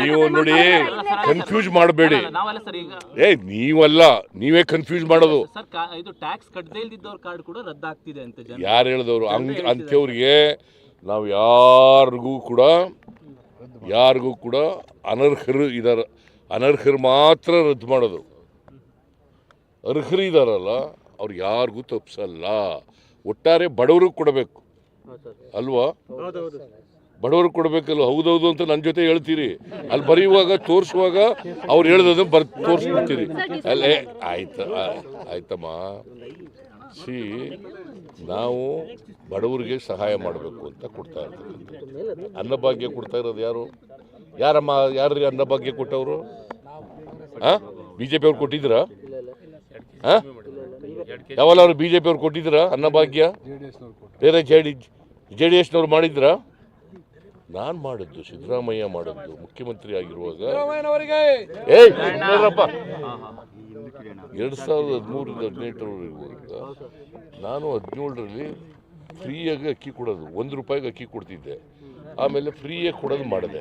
ನೀವು ನೋಡಿ ಕನ್ಫ್ಯೂಸ್ ಮಾಡಬೇಡಿ. ಅಲ್ಲ, ನಾವಲ್ಲ ಸರ್ ಏ ನೀವಲ್ಲ ನೀವೇ ಕನ್ಫ್ಯೂಸ್ ಮಾಡೋದು. ಸರ್ ಇದು ಟ್ಯಾಕ್ಸ್ ಕಟ್ಟದೇ ಇಲ್ದಿದ್ದವ್ರ ಕಾರ್ಡ್ ಕೂಡ ರದ್ದಾಗ್ತಿದೆ ಅಂತ ಜನ ಯಾರು ಹೇಳಿದವರು? ಹಂಗ್ ಅಂಥವ್ರಿಗೆ ನಾವು ಯಾರಿಗೂ ಕೂಡ ಯಾರಿಗೂ ಕೂಡ ಅನರ್ಹರು ಇದಾರ ಅನರ್ಹರು ಮಾತ್ರ ರದ್ದು ಮಾಡೋದು. ಅರ್ಹರು ಇದಾರಲ್ಲ ಅವ್ರು ಯಾರಿಗೂ ತಪ್ಪಿಸಲ್ಲ ಒಟ್ಟಾರೆ ಬಡವ್ರಿಗೆ ಕೊಡಬೇಕು. ಅಲ್ವಾ? ಬಡವ್ರಿಗೆ ಕೊಡಬೇಕಲ್ಲ, ಹೌದೌದು ಅಂತ ನನ್ನ ಜೊತೆ ಹೇಳ್ತೀರಿ. ಅಲ್ಲಿ ಬರೆಯುವಾಗ, ತೋರಿಸುವಾಗ ಅವ್ರು ಹೇಳ್ದದನ್ನು ಬರ್, ತೋರಿಸ್ಬಿಡ್ತೀರಿ. ಅಲ್ಲೇ ಆಯ್ತ ಆಯ್ತಮ್ಮ. ಸಿ, ನಾವು ಬಡವರಿಗೆ ಸಹಾಯ ಮಾಡಬೇಕು ಅಂತ ಕೊಡ್ತಾ ಇರ್ತೀವಿ ಅನ್ನಭಾಗ್ಯ ಕೊಡ್ತಾ ಇರೋದು ಯಾರು? ಯಾರಮ್ಮ ಯಾರ್ರಿ ಅನ್ನಭಾಗ್ಯ ಕೊಟ್ಟವರು? ಹಾಂ ಬಿ ಜೆ ಪಿ ಅವ್ರು ಹಾಂ ಯಾವಲ್ಲ ಅವರು ಬಿ ಜೆ ಪಿ ಅವ್ರು ಅನ್ನಭಾಗ್ಯ ಬೇರೆ ಜೆ ಡಿ ಜೆ ಡಿ ಎಸ್ನವ್ರು ಮಾಡಿದ್ರಾ ನಾನು ಮಾಡಿದ್ದು ಸಿದ್ದರಾಮಯ್ಯ ಮಾಡಿದ್ದು ಮುಖ್ಯಮಂತ್ರಿ ಆಗಿರುವಾಗ ಏಯ್. ಎರಡು ಸಾವಿರದ ಹದಿಮೂರರಿಂದ ಹದಿನೆಂಟರವರೆಗೂ ನಾನು ಹದಿನೇಳರಲ್ಲಿ ಫ್ರೀಯಾಗಿ ಅಕ್ಕಿ ಕೊಡೋದು ಒಂದು ರೂಪಾಯಿಗೆ ಅಕ್ಕಿ ಕೊಡ್ತಿದ್ದೆ. ಆಮೇಲೆ ಫ್ರೀಯಾಗಿ ಕೊಡೋದು ಮಾಡಿದೆ.